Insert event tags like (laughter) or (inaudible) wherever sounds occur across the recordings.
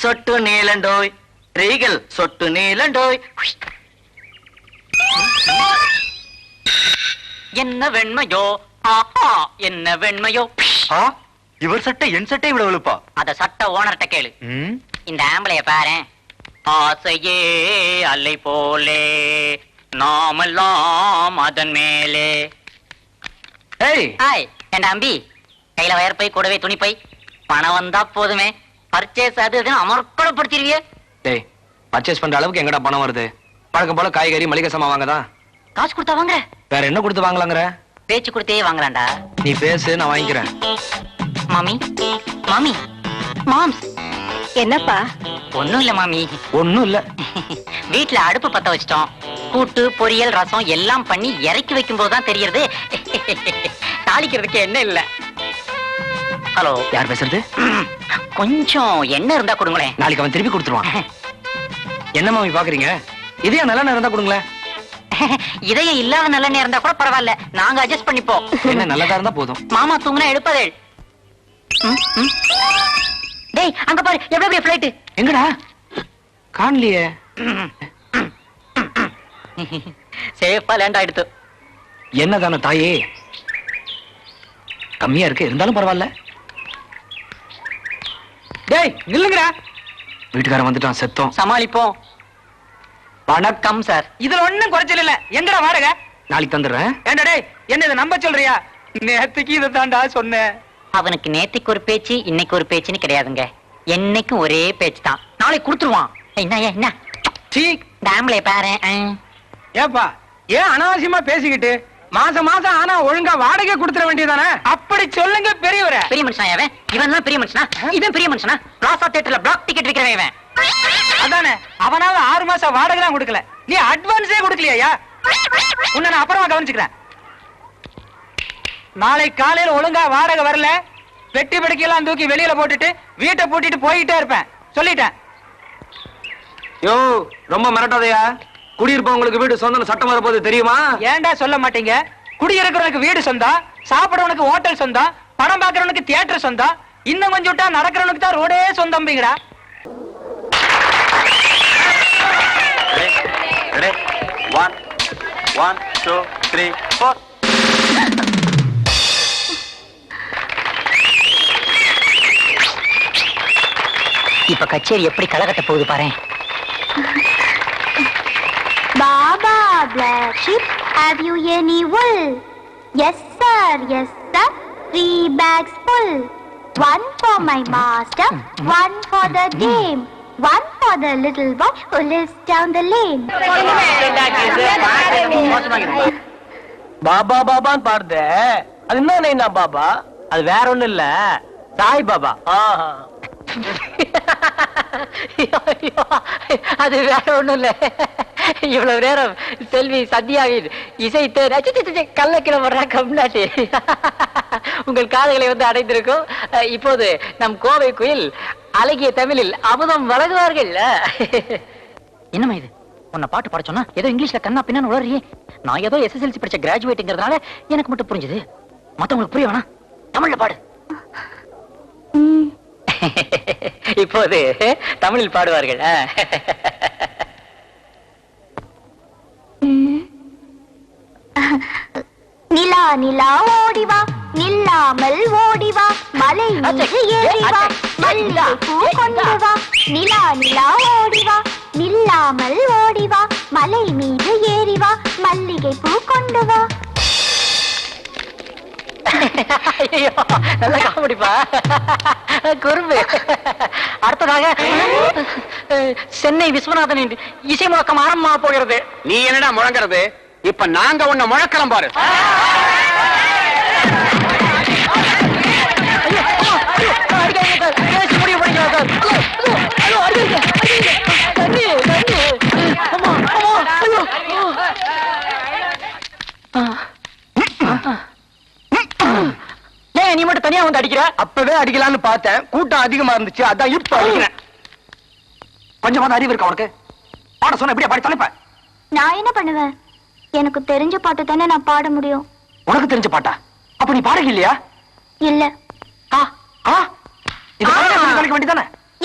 சொட்டு நீலண்டோய். ரீகல் சொட்டு நீலண்டோய். என்ன வெண்மையோ? ஆஹா என்ன வெண்மையோ? ஆ இவர் சட்டை என் சட்டை விட வெளுப்பா? அத சட்ட ஓனர்ட்ட கேளு. இந்த ஆம்பளைய பாரு. ஆசையே அலை போலே. நாமெல்லாம் அதன் மேலே. ஏய்! ஹாய் என் அம்பி கையில வயர் பை கூடவே துணி பை பணம் வந்தா போதுமே. பர்ச்சேஸ் அது அமர்க்கலப்படுத்திடுவிய டேய் பர்ச்சேஸ் பண்ற அளவுக்கு எங்கடா பணம் வருது? வழக்கம் போல காய்கறி மளிகை சாமான் வாங்கதான் காசு கொடுத்தா வாங்க வேற என்ன கொடுத்து வாங்கலாங்கிற? பேச்சு கொடுத்தே வாங்கலாம்டா நீ பேசு நான் வாங்கிக்கிறேன். மாமி மாமி மாம்ஸ். என்னப்பா? ஒண்ணும் இல்ல மாமி. ஒண்ணும் இல்ல. (laughs) வீட்ல அடுப்பு பத்த வச்சிட்டோம். கூட்டு பொரியல் ரசம் எல்லாம் பண்ணி இறக்கி வைக்கும் போதுதான் தெரியறது. (laughs) தாளிக்கிறதுக்கு என்ன இல்ல. ஹலோ. யார் பேசுறது? (clears throat) கொஞ்சம் எண்ணெய் இருந்தா கொடுங்களேன். நாளைக்கு அவன் திருப்பி கொடுத்துருவான். என்ன மாமி பாக்குறீங்க? இதே நல்ல இருந்தா கொடுங்களேன். (laughs) இதயம் இல்லாத நல்ல நேரம் இருந்தா கூட பரவாயில்ல. நாங்க அட்ஜஸ்ட் பண்ணிப்போம். என்ன நல்லதா இருந்தா போதும். மாமா தூங்குனா எடுப்பதே டேய் அங்க பாரு எவ்வளவு பெரிய பிளைட் எங்கடா? காணலையே. சேஃபா லேண்ட் ஆயிடுத்து. என்னதான தாயே? கம்மியா இருக்கு இருந்தாலும் பரவாயில்ல. டேய் நில்லுங்கடா. வீட்டுக்காரன் வந்துட்டான் செத்தோம். சமாளிப்போம். வணக்கம் சார். இதுல ஒண்ணும் குறைச்சல் இல்ல. எங்கடா வாடகை? நாளைக்கு தந்துடுறேன். ஏண்டா டேய் என்ன இதை நம்ப சொல்றியா? நேத்துக்கு இதை தாண்டா சொன்னேன். அவனுக்கு நேத்திக்கு ஒரு பேச்சு இன்னைக்கு ஒரு பேச்சுன்னு கிடையாதுங்க. என்னைக்கும் ஒரே பேச்சு தான் நாளைக்கு கொடுத்துருவான். என்ன ஏன், என்ன? சீ டேம்ல பாரு ஆ. ஏப்பா ஏன் அனாவசியமா பேசிக்கிட்டு? மாசம் மாசம் ஆனா ஒழுங்கா வாடகை கொடுத்துட வேண்டியதானே அப்படி சொல்லுங்க பெரியவரே. பெரிய மனுஷனா இவன்? இவன் தான் பெரிய மனுஷனா? இவன் பெரிய மனுஷனா? பிளாசா தியேட்டர்ல பிளாக் டிக்கெட் விக்கிறவன் இவன். அதானே? அவனால ஆறு மாசம் வாடகை தான் கொடுக்கல. நீ அட்வான்ஸே கொடுக்கலையா உன்னை நான் அப்புறமா கவனிச்சுக்கிறேன். நாளை காலையில ஒழுங்கா வாடகை வரல. வெட்டி படுக்கையெல்லாம் தூக்கி வெளியில போட்டுட்டு வீட்டை பூட்டிட்டு போயிட்டே இருப்பேன். சொல்லிட்டேன். யோ ரொம்ப மிரட்டாதையா? குடியிருப்பவங்களுக்கு வீடு சொந்தம் சட்டம் வரப்போது தெரியுமா? ஏன்டா சொல்ல மாட்டீங்க? குடியிருக்கிறவனுக்கு வீடு சொந்தம் சாப்பிடறவனுக்கு ஹோட்டல் சொந்தம் படம் பார்க்கறவனுக்கு தியேட்டர் சொந்தம் இன்னும் கொஞ்சம் விட்டா நடக்கிறவனுக்கு தான் ரோடே சொந்தம்பிங்கடா. One, one, two, three, four. இப்ப கச்சேரி எப்படி கலகட்ட போகுது பாரு black sheep, have you any wool? Yes, sir, yes, sir. Three bags full. One for my master, one for the dame, one for the little boy who lives down the lane. Baba பாபான்னு பாடுது அது என்ன பாபா அது வேற ஒண்ணும் இல்ல சாய் பாபா ஐயோ, அது வேற ஒண்ணும் இல்ல. இவ்வளவு நேரம் செல்வி சத்யாவின் இசை ரசி, சி, கம்நாட்டி உங்கள் காதுகளை வந்து அடைந்திருக்கும். இப்போது நம் கோவை குயில் அழகிய தமிழில் அமுதம் வழங்குவார்கள். என்னமா இது? உன்னை பாட்டு பாட சொன்னா ஏதோ இங்கிலீஷ்ல கண்ணா பின்னான்னு உளறியே. நான் ஏதோ எஸ்எஸ்எல்சி படிச்ச கிராஜுவேட்டுங்கிறதுனால எனக்கு மட்டும் புரிஞ்சுது. மத்தவங்களுக்கு புரிய வேணா தமிழ்ல பாடு. இப்போது தமிழில் பாடுவார்கள். நிலா நிலா ஓடிவா நில்லாமல் ஓடிவா மலை மீது ஏறிவா மல்லிகை பூ கொண்டு வா. நிலா நிலா ஓடிவா நில்லாமல் ஓடிவா மலை மீது ஏறிவா மல்லிகை பூ கொண்டு வா. ஐயோ நல்ல காமெடிப்பா. குறும்பு அடுத்ததாக சென்னை விஸ்வநாதனின் இசை முழக்கம் ஆரம்பமாக போகிறது நீ என்னடா முழங்குறது இப்ப நாங்க உன்னை முழக்கலாம் பாரு ஐயோ, அம்மா, ஐயோ, அடிக்காதீங்க சார். பேசி முடிவு பண்ணிக்கலாம் சார். ஐயோ, ஐயோ, ஐயோ, அடிக்காதீங்க, அடிக்காதீங்க. தண்ணி, தண்ணி. அம்மா, அம்மா, ஐயோ, ஏன் நீ மட்டும் தனியா வந்து அடிக்கிற? அப்பவே அடிக்கலாம்னு பார்த்தேன். கூட்டம் அதிகமா இருந்துச்சு. அதான் இப்ப அடிக்கிறேன். கொஞ்சமாவது அறிவு இருக்கா உனக்கு? பாட சொன்ன எப்படியா பாடி தலைப்ப? நான் என்ன பண்ணுவேன்? எனக்கு தெரிஞ்ச பாட்டு தானே நான் பாட முடியும். உனக்கு தெரிஞ்ச பாட்டா? அப்ப நீ பாடக இல்லையா? இல்ல.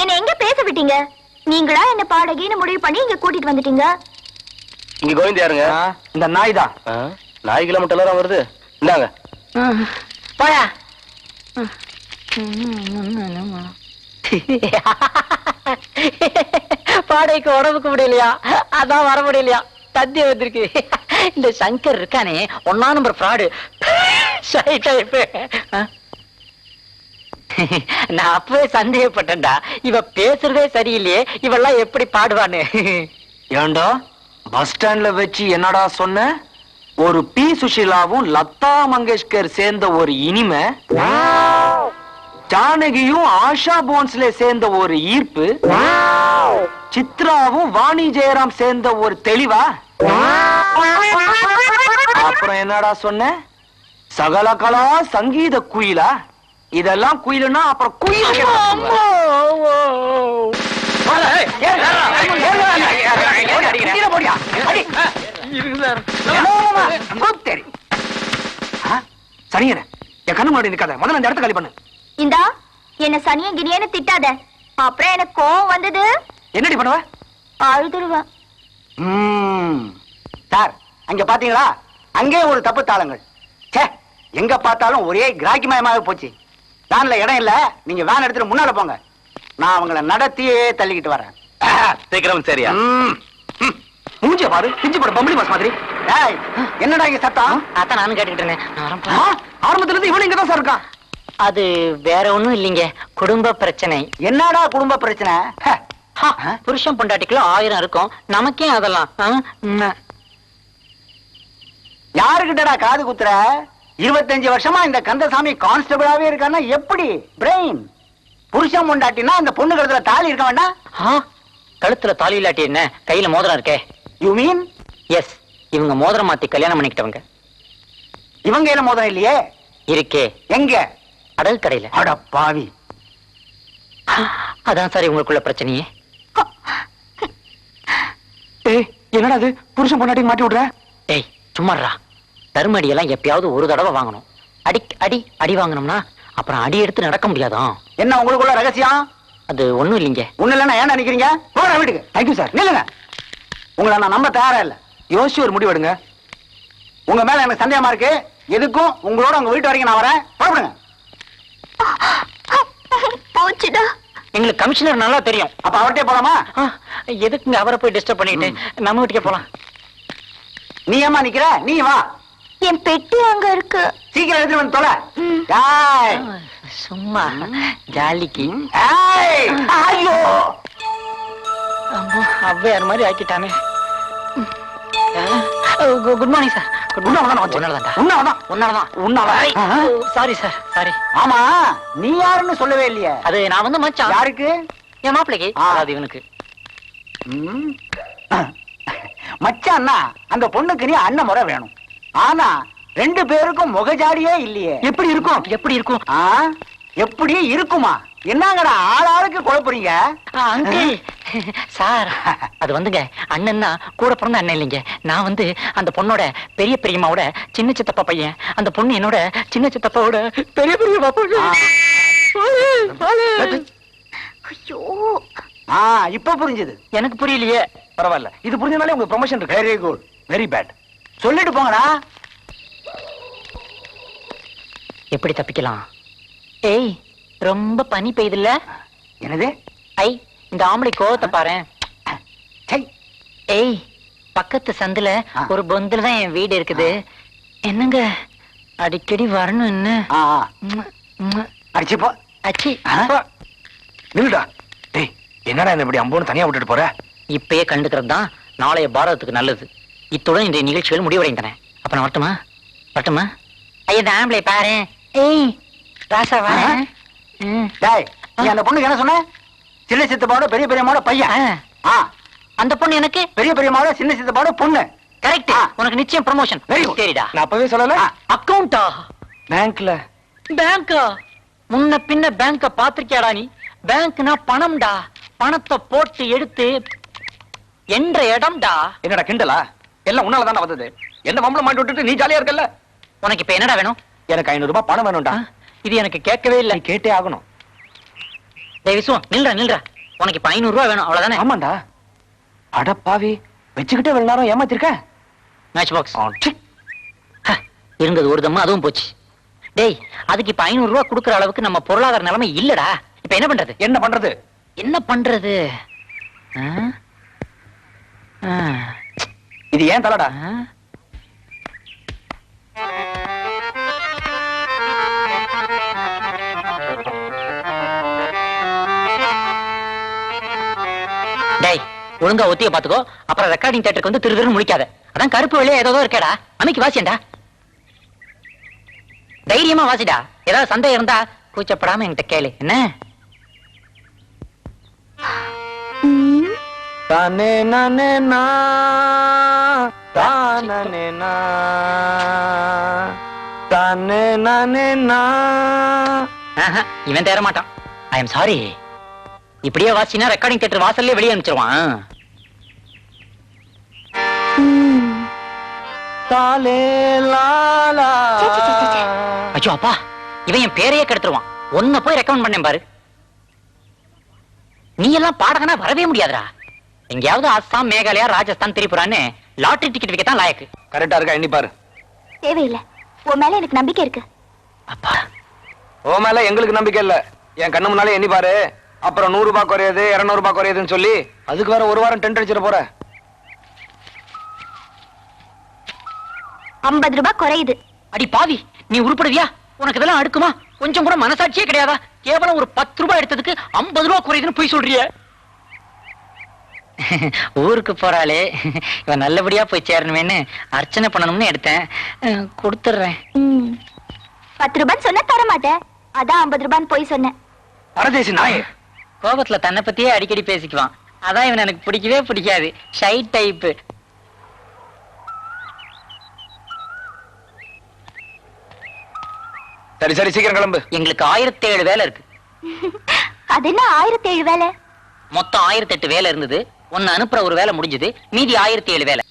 என்ன எங்க பேச விட்டீங்க? நீங்களா என்ன பாடகின்னு முடிவு பண்ணி இங்க கூட்டிட்டு வந்துட்டீங்க? இங்க கோவிந்த் யாருங்க? இந்த நாய் தான். நாய் கிலோமீட்டர் வருது. இந்தாங்க. போயா (laughs) பாடைக்கு உடம்புக்கு முடியலையா அதான் வர முடியலையா? தந்திய வந்திருக்கு. இந்த சங்கர் இருக்கானே ஒன்னா நம்பர் ஃப்ராடு நான் அப்பவே சந்தேகப்பட்டேன்டா. இவ பேசுறதே சரியில்லையே இவெல்லாம் எப்படி பாடுவான்னு. ஏண்டா பஸ் ஸ்டாண்ட்ல வச்சு என்னடா சொன்ன? ஒரு பி சுஷிலாவும் லதா மங்கேஷ்கர் சேர்ந்த ஒரு இனிமை ஜானகியும் ஆஷா போன்ஸ்ல சேர்ந்த ஒரு ஈர்ப்பு சித்ராவும் வாணி ஜெயராம் சேர்ந்த ஒரு தெளிவா அப்புறம் என்னடா சொன்ன சகல கலா சங்கீத குயிலா இதெல்லாம் குயிலுன்னா அப்புறம் குயில் சரிங்க முன்னாடி நிக்காத. முதல்ல அந்த இடத்த காலி பண்ணு. இந்தா என்ன சனிய கினியன்னு திட்டாத. அப்புறம் எனக்கு கோவம் வந்தது. என்னடி பண்ணுவ? அழுதுருவேன். சார் அங்க பாத்தீங்களா? அங்கே ஒரு தப்பு தாளங்கள். ச்சே எங்க பார்த்தாலும் ஒரே கிராக்கிமயமாக போச்சு. வேன்ல இடம் இல்ல நீங்க வேன் எடுத்துட்டு முன்னால போங்க. நான் அவங்கள நடத்தியே தள்ளிக்கிட்டு வரேன். சீக்கிரம் சரியா. மூஞ்சிய பாரு பிஞ்சு போட பம்பளி பாஸ் மாதிரி. ஏய் என்னடா இங்க சத்தம்? அதான் நானும் கேட்டுக்கிட்டு இருந்தேன். ஆரம்பத்துல இருந்து இவனு இங்க தான் சார் இருக்கான். அது வேற ஒண்ணும் இல்லைங்க. குடும்ப பிரச்சனை. என்னடா குடும்ப பிரச்சனை? ஹ. ஹா, புருஷன் பொண்டாட்டிக்குள்ள ஆயிரம் இருக்கும். நமக்கே அதெல்லாம். யாருகிட்டடா காது குத்துற? இருபத்தஞ்சு வருஷமா இந்த கந்தசாமி கான்ஸ்டபிளாவே இருக்கான்னா எப்படி? பிரெயின் புருஷன் முண்டாட்டினா அந்த பொண்ணு கழுத்துல தாலி இருக்க வேண்டாம். கழுத்துல தாலி இல்லாட்டி என்ன? கையில மோதிரம் இருக்கே. யூ மீன் எஸ் இவங்க மோதிரம் மாத்தி கல்யாணம் பண்ணிக்கிட்டவங்க. இவங்க என்ன மோதிரம் இல்லையே? இருக்கே. எங்க? அடல் கடையில. அட பாவி. அதான் சார் இவங்களுக்குள்ள பிரச்சனையே. ஏய் என்னடா அது புருஷன் பொண்டாட்டி மாட்டி விடுற? டேய் சும்மாறா தருமடி எல்லாம் எப்பயாவது ஒரு தடவை வாங்கணும். அடி அடி அடி வாங்கணும்னா அப்புறம் அடி எடுத்து நடக்க முடியாதான் என்ன உங்களுக்குள்ள ரகசியம்? அது ஒண்ணும் இல்லைங்க. ஒண்ணு இல்லைன்னா ஏன் நினைக்கிறீங்க? போற வீட்டுக்கு. தேங்க்யூ சார் நில்லுங்க. உங்களை நான் நம்ப தயாரா இல்ல. யோசிச்சு ஒரு முடிவு எடுங்க. உங்க மேல எனக்கு சந்தேகமா இருக்கு. எதுக்கும் உங்களோட உங்க வீட்டு வரைக்கும் நான் வரேன். புறப்படுங்க. போச்சுடா. எங்களுக்கு கமிஷனர் நல்லா தெரியும். அப்ப அவர்கிட்டே போலாமா? எதுக்குங்க அவரை போய் டிஸ்டர்ப் பண்ணிட்டு? நம்ம வீட்டுக்கே போலாம். நீ ஏமா நிக்கிற? நீ வா. என் பெட்டி அங்க இருக்கு. சீக்கிரம் எடுத்துட்டு வந்து தொலை. சும்மா. ஜாலிக்கு. ஐயோ. அம்மா, ஔவையார் மாதிரி ஆக்கிட்டானே. Good morning sir good morning. Sorry sir sorry ஆமா நீ யாருன்னு சொல்லவே இல்லையே. அது நான் வந்து மச்சான். யாருக்கு? என் மாப்பிளைக்கு. அதாவது இவனுக்கு. ம். மச்சான்னா அந்த பொண்ணுக்கு நீ அண்ணன் முறை வேணும். ஆனா ரெண்டு பேருக்கும் முகஜாடியே இல்லையே. எப்படி இருக்கும்? எப்படி இருக்கும்? ஆ எப்படி இருக்குமா? என்னங்கடா ஆளாளுக்கு குழப்புறீங்க? அங்கிள் சார் அது வந்துங்க. அண்ணன்னா கூட பிறந்த அண்ணன் இல்லைங்க. நான் வந்து அந்த பொண்ணோட பெரிய பெரியம்மாவோட சின்ன சித்தப்பா பையன். அந்த பொண்ணு என்னோட சின்ன சித்தப்பாவோட பெரிய பெரியம்மா பொண்ணு. ஐயோ. ஆ இப்ப புரிஞ்சது. எனக்கு புரியலையே. பரவாயில்ல. இது புரிஞ்சனாலே உங்க ப்ரொமோஷன் இருக்கு. வெரி குட் வெரி பேட் சொல்லிட்டு போங்கடா. எப்படி தப்பிக்கலாம்? ஏய் ரொம்ப பனி பெய்யுதுல்ல? என்னது? ஐ இந்த ஆம்பளை கோவத்தை பாரேன் சை. ஏய் பக்கத்து சந்துல. ஒரு பொந்துல தான் என் வீடு இருக்குது. என்னங்க? அடிக்கடி வரணும் என்ன? ஆ ஆ. ம்ம், ம்ம். அடிச்சு போ. அச்சி? நில்லுடா. டேய் என்னடா என்ன இப்படி அம்போன்னு தனியா விட்டுட்டு போற? இப்பயே கண்டுக்கிறது தான் நாளைய பாரதத்துக்கு நல்லது. இத்துடன் இந்த நிகழ்ச்சிகள் முடிவடைந்தன அப்ப நான் வரட்டுமா? வரட்டுமா? ஐயா இந்த ஆம்பளை பாரு. ஏய் ராசா வா ஆ. டேய் நீ அந்த பொண்ணுக்கு என்ன சொன்ன? சின்ன சித்தப்பாவோட பெரிய பெரியம்மாவோட பையன். ஆ. அந்த பொண்ணு எனக்கு? பெரிய பெரியம்மாவோட சின்ன சித்தப்பாவோட பொண்ணு. கரெக்ட். உனக்கு நிச்சயம் ப்ரமோஷன் வெரி குட் சரிடா. நான் அப்பவே சொல்லல. அக்கவுண்டா பேங்க்ல பேங்கா முன்ன பின்ன பேங்க பாத்திருக்கியாடா நீ? பேங்க்னா பணம்டா. பணத்தை போட்டு எடுத்து என்ற இடம்டா. என்னடா கிண்டலா? எல்லாம் உன்னால தானே வந்தது. என்ன மம்பளம் மாட்டி விட்டுட்டு நீ ஜாலியா இருக்கல்ல? உனக்கு இப்ப என்னடா வேணும்? எனக்கு ஐநூறு ரூபாய் பணம் வேணும்டா. இது எனக்கு கேட்கவே இல்லை. கேட்டே ஆகணும். டேய் விசுவம் நில்றா நில்றா. உனக்கு இப்ப ஐநூறு ரூபா வேணும் அவ்வளவுதானே? ஆமாண்டா. அட பாவி வச்சுக்கிட்டே வெள்ள நேரம் ஏமாத்திருக்க? மேட்ச் பாக்ஸ் இருந்தது ஒரு தம்மா அதுவும் போச்சு. டேய் அதுக்கு இப்ப ஐநூறு ரூபா கொடுக்குற அளவுக்கு நம்ம பொருளாதார நிலைமை இல்லடா. இப்ப என்ன பண்றது? என்ன பண்றது? என்ன பண்றது? இது ஏன் தலடா? ஒழுங்கா ஒத்திய பாத்துக்கோ. அப்புறம் ரெக்கார்டிங் தியேட்டருக்கு வந்து திரு திருன்னு முடிக்காத அதான் கருப்பு வெளியே ஏதோ இருக்கேடா. அமைக்கு வாசியண்டா? தைரியமா வாசிடா. ஏதாவது சந்தேகம் இருந்தா கூச்சப்படாம என்கிட்ட கேளு. என்ன? தானே நானே நா. தானே நா. தானே நானே நா. இவன் தேர மாட்டான் ஐ எம் சாரி இப்படியே வாசினா ரெக்கார்டிங் தியேட்டர் வாசல்லே வெளியே அனுப்பிச்சிருவான். ஐயோ அப்பா. இவன் என் பேரையே கெடுத்துருவான். ஒன்ன போய் ரெக்கமெண்ட் பண்ணேன் பாரு. நீ எல்லாம் பாடகனா வரவே முடியாதுடா. எங்கேயாவது அஸ்ஸாம் மேகாலயா ராஜஸ்தான் திரிபுரான்னு லாட்டரி டிக்கெட் வைக்க தான் லாயக்கு கரெக்டா இருக்கா எண்ணி பாரு. தேவையில்லை. உன் மேல எனக்கு நம்பிக்கை இருக்கு. அப்பா. ஓ மேல எங்களுக்கு நம்பிக்கை இல்ல. என் கண்ணு முன்னாலே எண்ணி பாரு. அப்புறம் நூறு ரூபாய் குறையுது இருநூறு ரூபாய் குறையுதுன்னு சொல்லி அதுக்கு வேற ஒரு வாரம் டென்ட் அடிச்சிட போற. ஐம்பது ரூபாய் குறையுது. அடி பாவி நீ உருப்படுவியா? உனக்கு இதெல்லாம் அடுக்குமா? கொஞ்சம் கூட மனசாட்சியே கிடையாதா? கேவலம் ஒரு பத்து ரூபாய் எடுத்ததுக்கு ஐம்பது ரூபாய் குறையுதுன்னு போய் சொல்றிய. ஊருக்கு போறாளே. இவன் நல்லபடியா போய் சேரணுமேன்னு அர்ச்சனை பண்ணணும்னு எடுத்தேன். கொடுத்துடுறேன். பத்து ரூபான்னு சொன்னா தர மாட்டேன் அதான் ஐம்பது ரூபான்னு போய் சொன்னேன். பரதேசி நாயே கோபத்துல தன்னை பத்தியே அடிக்கடி பேசிக்குவான். அதான் இவன் எனக்கு பிடிக்கவே பிடிக்காது. ஷை டைப் சரி சரி சீக்கிரம் கிளம்பு. எங்களுக்கு ஆயிரத்தி ஏழு வேலை இருக்கு. அது என்ன ஆயிரத்தி ஏழு வேலை? மொத்தம் ஆயிரத்தி எட்டு வேலை இருந்தது. ஒன்னு அனுப்புற ஒரு வேலை முடிஞ்சது. மீதி ஆயிரத்தி ஏழு வேலை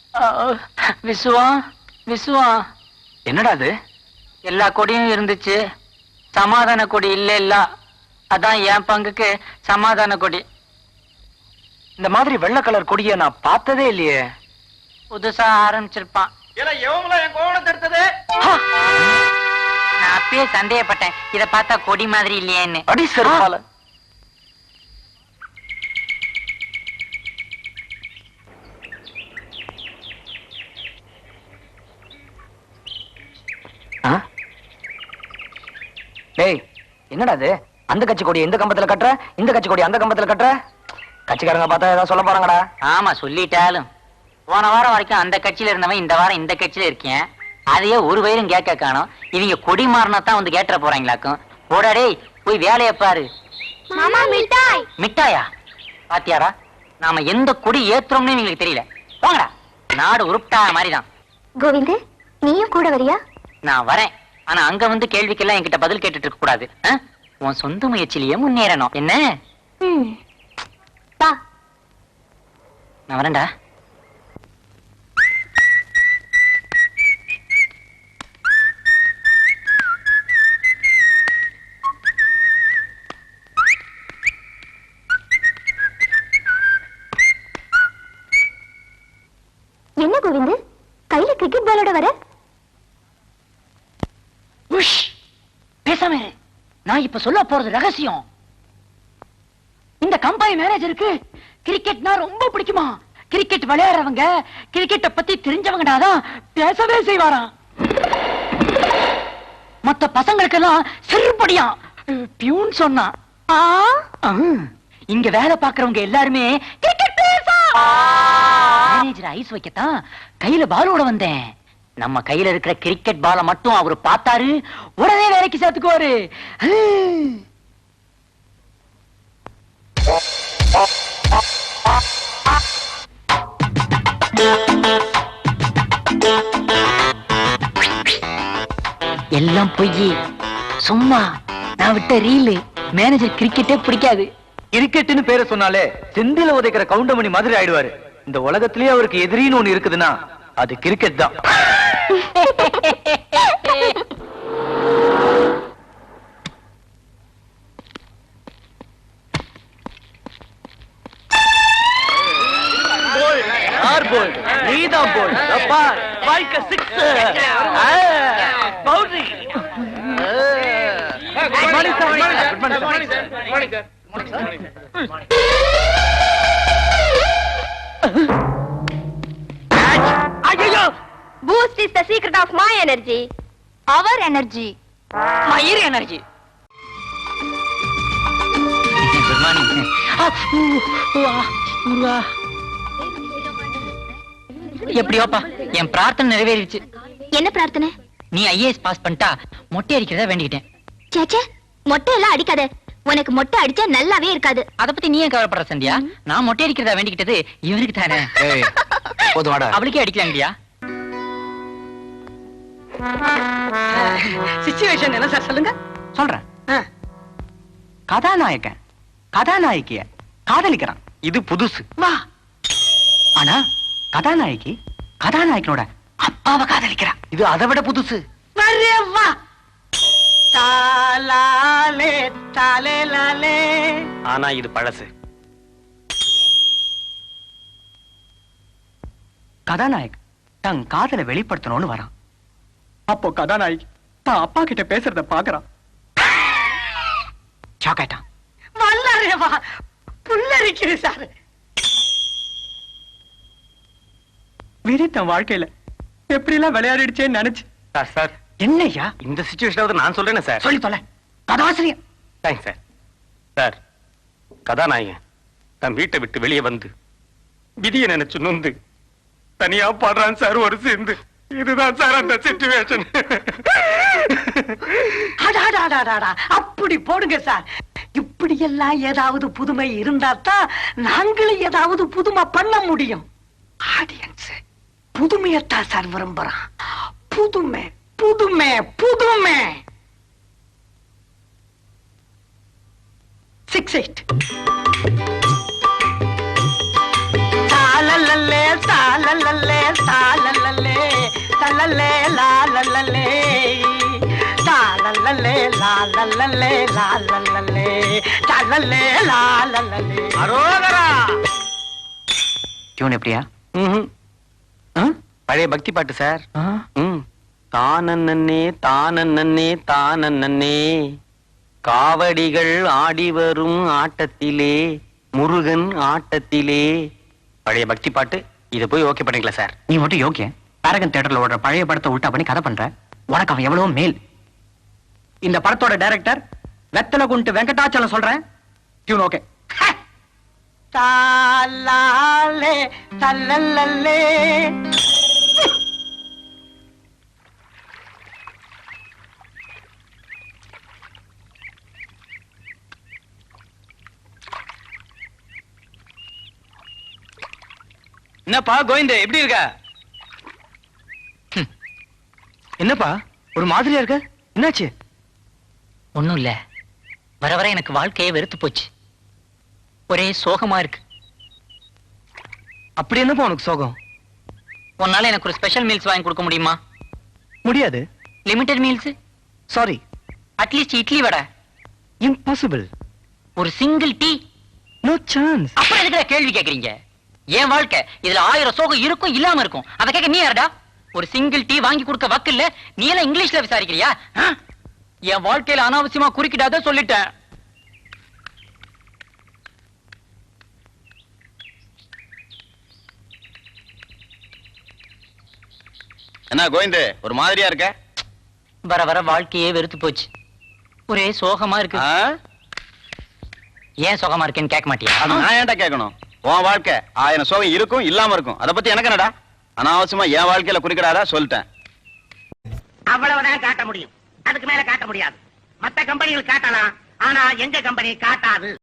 விசுவா விசுவா. என்னடா அது? எல்லா கொடியும் இருந்துச்சு. சமாதான கொடி இல்ல இல்ல. அதான் என் பங்குக்கு சமாதான கொடி. இந்த மாதிரி வெள்ளை கலர் கொடியை நான் பார்த்ததே இல்லையே. புதுசா ஆரம்பிச்சிருப்பான். ஹா! நான் அப்பயே சந்தேகப்பட்டேன். இத பார்த்தா கொடி மாதிரி இல்லையேன்னு. அடி செருப்பால. என்னடா இது? அந்த கட்சி கொடி இந்த கம்பத்துல கட்டுற? இந்த கட்சி கொடி அந்த கம்பத்துல கட்டுற? கட்சிக்காரங்க பார்த்தா ஏதாவது சொல்ல போறாங்கடா. ஆமா சொல்லிட்டாலும். போன வாரம் வரைக்கும் அந்த கட்சியில இருந்தவன் இந்த வாரம் இந்த கட்சியில இருக்கேன். அதையே ஒரு வயிறும் கேட்க காணோம். இவங்க கொடி மாறினா தான் வந்து கேட்டுற போறாங்களாக்கும். போடா டேய் போய் வேலையை பாரு. மிட்டாய். மிட்டாயா? பாத்தியாடா நாம எந்த கொடி ஏத்துறோம்னு எங்களுக்கு தெரியல. போங்கடா நாடு உருப்டா மாதிரிதான். கோவிந்து நீயும் கூட வரியா? நான் வரேன். ஆனா அங்க வந்து கேள்விக்கெல்லாம் என்கிட்ட பதில் கேட்டுட்டு இருக்க கூடாது? உன் சொந்த முயற்சியிலேயே முன்னேறணும். என்ன? நான் வரேன்டா. நான் இப்ப சொல்ல போறது ரகசியம். இந்த கம்பெனி மேனேஜருக்கு கிரிக்கெட்னா ரொம்ப பிடிக்குமா? கிரிக்கெட் விளையாடுறவங்க கிரிக்கெட்ட பத்தி தெரிஞ்சவங்கனாதான் பேசவே செய்வாராம். மத்த பசங்களுக்கெல்லாம் செருப்படியா பியூன் சொன்னான் இங்க வேலை பாக்குறவங்க எல்லாருமே கிரிக்கெட் மேனேஜர் ஐஸ் வைக்கத்தான் கையில பாலோட வந்தேன். நம்ம கையில இருக்கிற கிரிக்கெட் பால மட்டும் அவரு பார்த்தாரு உடனே வேலைக்கு சேர்த்துக்குவாரு. எல்லாம் பொய். சும்மா நான் விட்ட ரீலு மேனேஜர் கிரிக்கெட்டே பிடிக்காது. கிரிக்கெட்னு பேரை சொன்னாலே செந்தில உதைக்கிற கவுண்டமணி மாதிரி ஆயிடுவாரு. இந்த உலகத்திலேயே அவருக்கு எதிரின்னு ஒண்ணு இருக்குதுன்னா அது கிரிக்கெட் தான். நீதான் போல் பார் வாழ்க்கை six boundary morning sir morning sir Boost is the secret of my energy. Our energy. மயிர் எனர்ஜி குட் மார்னிங் எப்படியோப்பா என் பிரார்த்தனை நிறைவேறிடுச்சு. என்ன பிரார்த்தனை? நீ ஐஏஎஸ் பாஸ் பண்ணிட்டா மொட்டை அடிக்கிறதா வேண்டிக்கிட்டேன். சேச்சே மொட்டை எல்லாம் அடிக்காத. உனக்கு மொட்டை அடிச்சா நல்லாவே இருக்காது. அத பத்தி நீ ஏன் கவலைப்படுற சந்தியா? நான் மொட்டை அடிக்கிறதா வேண்டிக்கிட்டது இவருக்கு தானே போதும் அவளுக்கே அடிக்கலாங்கய்யா சிச்சுவேஷன் என்ன சார் சொல்லுங்க. சொல்றேன். கதாநாயகன் கதாநாயகிய காதலிக்கிறான். இது புதுசு. வா. ஆனா கதாநாயகி கதாநாயகனோட அப்பாவை காதலிக்கிறான். இது அதை விட புதுசு. வா. தாலாலே தாலே லாலே ஆனா இது பழசு. கதாநாயக் தன் காதலை வெளிப்படுத்தணும்னு வரான். அப்போ கதாநாயகி தான் அப்பா கிட்ட பேசுறத பாக்குறான். ஷாக் ஆயிட்டான் வல்லாரே வா புல்லரிக்குது சார் விதி தன் வாழ்க்கையில எப்படி எல்லாம் விளையாடிடுச்சேன்னு நினைச்சு. Sir sir. என்னய்யா? இந்த சுச்சுவேஷனாவது நான் சொல்றேனே சார். சொல்லி தொலை. கதாசிரியர். தேங்க்ஸ் சார் சார் கதாநாயகன் தன் வீட்டை விட்டு வெளியே வந்து விதியை நினைச்சு நொந்து தனியா பாடுறான் சார் ஒரு சேர்ந்து இதுதான் சார் அந்த சிச்சுவேஷன் அப்படி போடுங்க சார். இப்படி எல்லாம் ஏதாவது புதுமை இருந்தா தான் நாங்களும் ஏதாவது புதுமை பண்ண முடியும். ஆடியன்ஸ் புதுமையத்தான் சார் விரும்புறான். புதுமை புதுமை புதுமை. சிக்ஸ் எயிட் அரோகரா! டியூன் எப்படியா? பழைய பக்தி பாட்டு சார். தானன்னே தானன்னே தானன்னே காவடிகள் ஆடி வரும் ஆட்டத்திலே முருகன் ஆட்டத்திலே. பழைய பக்தி பாட்டு இதை போய் ஓகே பண்ணிக்கலாம் சார். நீ மட்டும் யோக்கிய பேரகன் தியேட்டர்ல ஓடுற பழைய படத்தை உல்டா பண்ணி கதை பண்ற? உனக்கு அவன் எவ்வளவு மேல். இந்த படத்தோட டைரக்டர் வெத்தல குண்டு வெங்கடாச்சலம் சொல்றேன். டியூன் ஓகே தாலாலே என்னப்பா கோவிந்த எப்படி இருக்க? என்னப்பா? ஒரு மாதிரியா இருக்க? என்னாச்சு? ஒண்ணும் இல்ல. வர வர எனக்கு வாழ்க்கையே வெறுத்து போச்சு. ஒரே சோகமா இருக்கு. அப்படி என்னப்பா உனக்கு சோகம்? உன்னால எனக்கு ஒரு ஸ்பெஷல் மீல்ஸ் வாங்கி கொடுக்க முடியுமா? முடியாது. Limited meals sorry at least idli vada. Impossible ஒரு சிங்கிள் டீ நோ சான்ஸ் அப்புறம் எதுக்குடா கேள்வி கேக்குறீங்க? என் வாழ்க்கை இதுல ஆயிரம் சோகம் இருக்கும் இல்லாம இருக்கும். அத கேட்க நீ யாருடா? ஒரு சிங்கிள் டீ வாங்கி கொடுக்க வக்கு இல்ல நீ எல்லாம் இங்கிலீஷ்ல விசாரிக்கிறியா? என் வாழ்க்கையில அனாவசியமா குறுக்கிடாத சொல்லிட்டேன். என்ன கோவிந்த ஒரு மாதிரியா இருக்க? வர வர வாழ்க்கையே வெறுத்து போச்சு. ஒரே சோகமா இருக்கு. ஏன் சோகமா இருக்கேன்னு கேட்க மாட்டியா? நான் ஏன்டா கேட்கணும்? உன் வாழ்க்கை ஆயிரம் சோகம் இருக்கும் இல்லாம இருக்கும். அத பத்தி எனக்கு என்னடா? அனாவசியமா என் வாழ்க்கையில குறிக்கிடாதா சொல்லிட்டேன். அவ்வளவுதான் காட்ட முடியும். அதுக்கு மேல காட்ட முடியாது. மத்த கம்பெனிகள் காட்டலாம். ஆனா எங்க கம்பெனி காட்டாது.